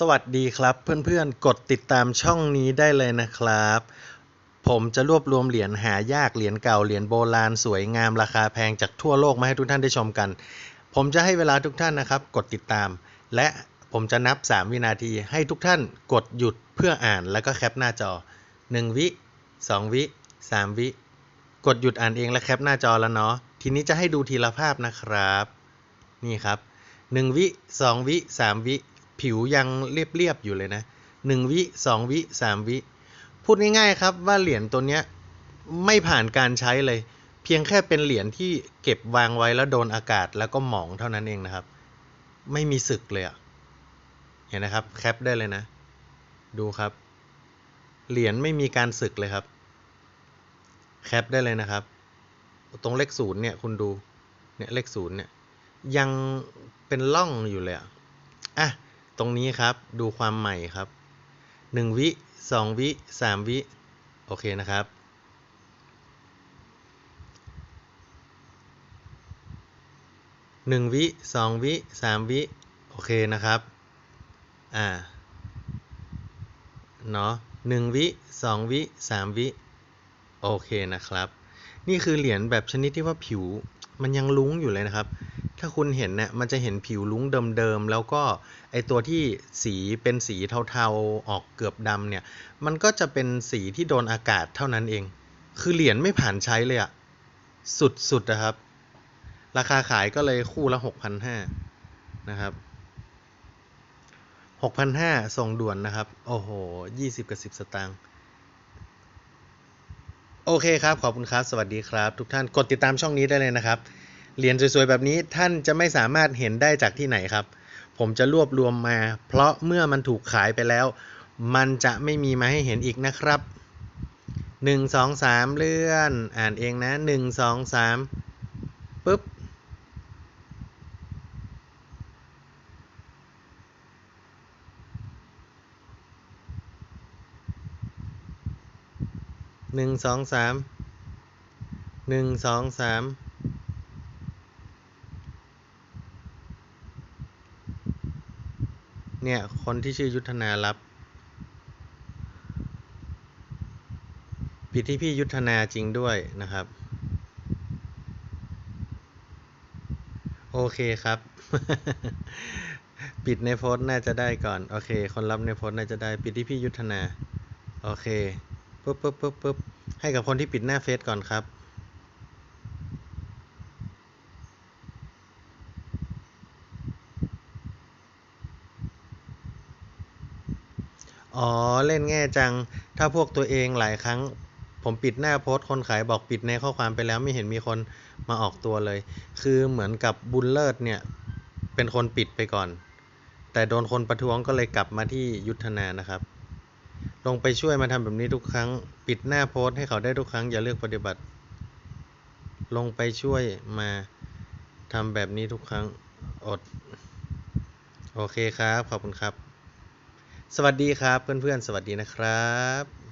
สวัสดีครับเพื่อนๆ กดติดตามช่องนี้ได้เลยนะครับ ผมจะรวบรวมเหรียญหายากเหรียญเก่าเหรียญโบราณสวยงามราคาแพงจากทั่วโลกมาให้ทุกท่านได้ชมกัน ผมจะให้เวลาทุกท่านนะครับ กดติดตาม และผมจะนับ 3 วินาที ให้ทุกท่านกดหยุดเพื่ออ่านแล้วก็แคปหน้าจอ 1 วิ 2 วิ 3 วิ กดหยุดอ่านเองและแคปหน้าจอแล้วเนาะทีนี้จะให้ดูทีละภาพนะครับ นี่ครับ 1 วิ 2 วิ 3 วิ ผิวยังเรียบๆอยู่เลยนะ1วิ2วิ3วิ พูดง่ายๆครับว่าเหรียญตัวเนี้ยไม่ผ่านการใช้เลย เพียงแค่เป็นเหรียญที่เก็บวางไว้แล้วโดนอากาศแล้วก็หมองเท่านั้นเองนะครับ ไม่มีสึกเลยอะเห็นนะครับแคปได้เลยนะ ดูครับ เหรียญไม่มีการสึกเลยครับ แคปได้เลยนะครับ ตรงเลขศูนย์เนี่ยคุณดูเนี่ยเลขศูนย์เนี่ยยังเป็นร่องอยู่เลยอะอะ ตรงนี้ครับ ดูความใหม่ครับหนึ่งวิสองวิสามวิ โอเคนะครับหนึ่งวิสองวิสามวิ โอเคนะครับ อ่า เนาะหนึ่งวิสองวิสามวิ โอเคนะครับ นี่คือเหรียญแบบชนิดที่ว่าผิวมันยังลุ้งอยู่เลยนะครับ ถ้าคุณเห็นเนี่ยมันจะเห็นผิวลุ้งเดิมๆ แล้วก็ไอตัวที่สีเป็นสีเทาๆ ออกเกือบดำเนี่ย มันก็จะเป็นสีที่โดนอากาศเท่านั้นเอง คือเหรียญไม่ผ่านใช้เลยอะสุดๆนะครับ ราคาขายก็เลยคู่ละ 6,500 นะครับ 6,500 ส่งด่วนนะครับ โอ้โห 20 กับ 10 สตางค์โอเคครับ ขอบคุณครับ สวัสดีครับ ทุกท่าน กดติดตามช่องนี้ได้เลยนะครับ เหรียญสวยๆแบบนี้ท่านจะไม่สามารถเห็นได้จากที่ไหนครับ ผมจะรวบรวมมา เพราะเมื่อมันถูกขายไปแล้ว มันจะไม่มีมาให้เห็นอีกนะครับ 1 2 3 เลื่อน อ่านเองนะ 1 2 3ปุ๊บหนึ่งสองสามหนึ่งสองสาม เนี่ย คนที่ชื่อยุทธนารับ ผิดที่พี่ยุทธนาจริงด้วยนะครับ โอเคครับ ปิดในโพสต์น่าจะได้ก่อน โอเค คนรับในโพสต์น่าจะได้ ปิดที่พี่ยุทธนา โอเค ปุ๊บปุ๊บปุ๊บปุ๊บให้กับคนที่ปิดหน้าเฟซก่อนครับ อ๋อ เล่นแง่จัง ถ้าพวกตัวเองหลายครั้ง ผมปิดหน้าโพสต์คนขายบอกปิดในข้อความไปแล้วไม่เห็นมีคนมาออกตัวเลย คือเหมือนกับบุญเลิศเนี่ย เป็นคนปิดไปก่อน แต่โดนคนประท้วงก็เลยกลับมาที่ยุทธนานะครับ ลงไปช่วยมาทำแบบนี้ทุกครั้ง ปิดหน้าโพสต์ให้เขาได้ทุกครั้งอย่าเลือกปฏิบัติ ลงไปช่วยมาทำแบบนี้ทุกครั้งอด โอเคครับ ขอบคุณครับ สวัสดีครับเพื่อนๆ สวัสดีนะครับ